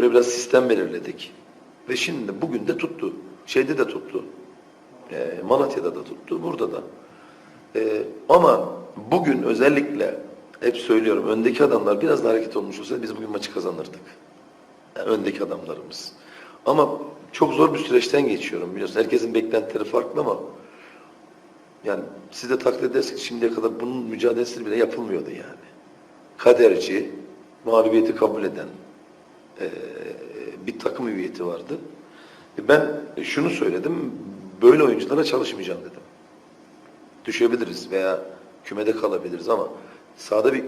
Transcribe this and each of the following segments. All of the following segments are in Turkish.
göre biraz sistem belirledik. Ve şimdi bugün de tuttu. Şeyde de tuttu. Ee, Malatya'da da tuttu, burada da. Ee, ama bugün özellikle hep söylüyorum öndeki adamlar biraz da hareket olmuş olsaydı biz bugün maçı kazanırdık. Yani öndeki adamlarımız. Ama çok zor bir süreçten geçiyorum biliyorsun. Herkesin beklentileri farklı ama yani siz de takdir edersiniz şimdiye kadar bunun mücadelesi bile yapılmıyordu yani. Kaderci, mağlubiyeti kabul eden eee, bir takım hüviyeti vardı. E Ben şunu söyledim, böyle oyunculara çalışmayacağım dedim. Düşebiliriz veya kümede kalabiliriz ama sahada bir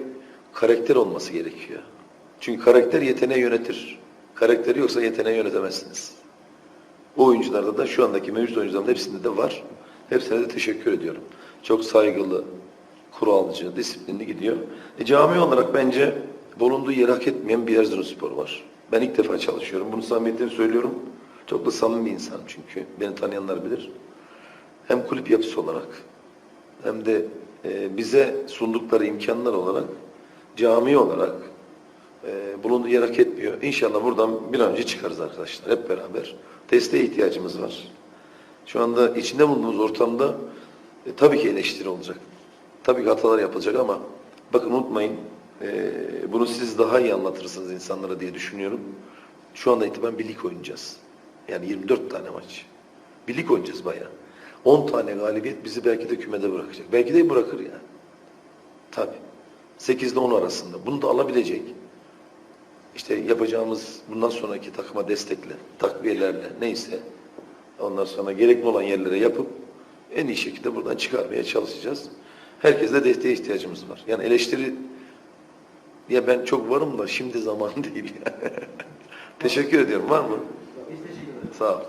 karakter olması gerekiyor. Çünkü karakter yeteneği yönetir. Karakteri yoksa yeteneği yönetemezsiniz. O oyuncularda da şu andaki mevcut oyuncuların hepsinde de var. Hepsine de teşekkür ediyorum. Çok saygılı, kuralcı, disiplinli gidiyor. E, cami olarak bence bulunduğu yeri hak etmeyen bir Erzurumspor var. Ben ilk defa çalışıyorum. Bunu samimiyetle söylüyorum. Çok da samimi bir insanım çünkü. Beni tanıyanlar bilir. Hem kulüp yapısı olarak hem de e, bize sundukları imkanlar olarak cami olarak e, bulunduğu yer hak etmiyor. İnşallah buradan bir an önce çıkarız arkadaşlar hep beraber. Desteğe ihtiyacımız var. Şu anda içinde bulunduğumuz ortamda e, tabii ki eleştiri olacak. Tabii ki hatalar yapılacak ama bakın unutmayın e, bunu siz daha iyi anlatırsınız insanlara diye düşünüyorum. Şu anda itibaren bir lig oynayacağız. Yani 24 tane maç. Bir lig oynayacağız bayağı. 10 tane galibiyet bizi belki de kümede bırakacak. Belki de bırakır yani. Tabii. 8 ile 10 arasında. Bunu da alabilecek. İşte yapacağımız bundan sonraki takıma destekle, takviyelerle neyse ondan sonra gerekli olan yerlere yapıp en iyi şekilde buradan çıkarmaya çalışacağız. Herkese desteğe ihtiyacımız var. Yani eleştiri ya ben çok varım da şimdi zaman değil. Teşekkür ediyorum. Var mı? Sağ ol.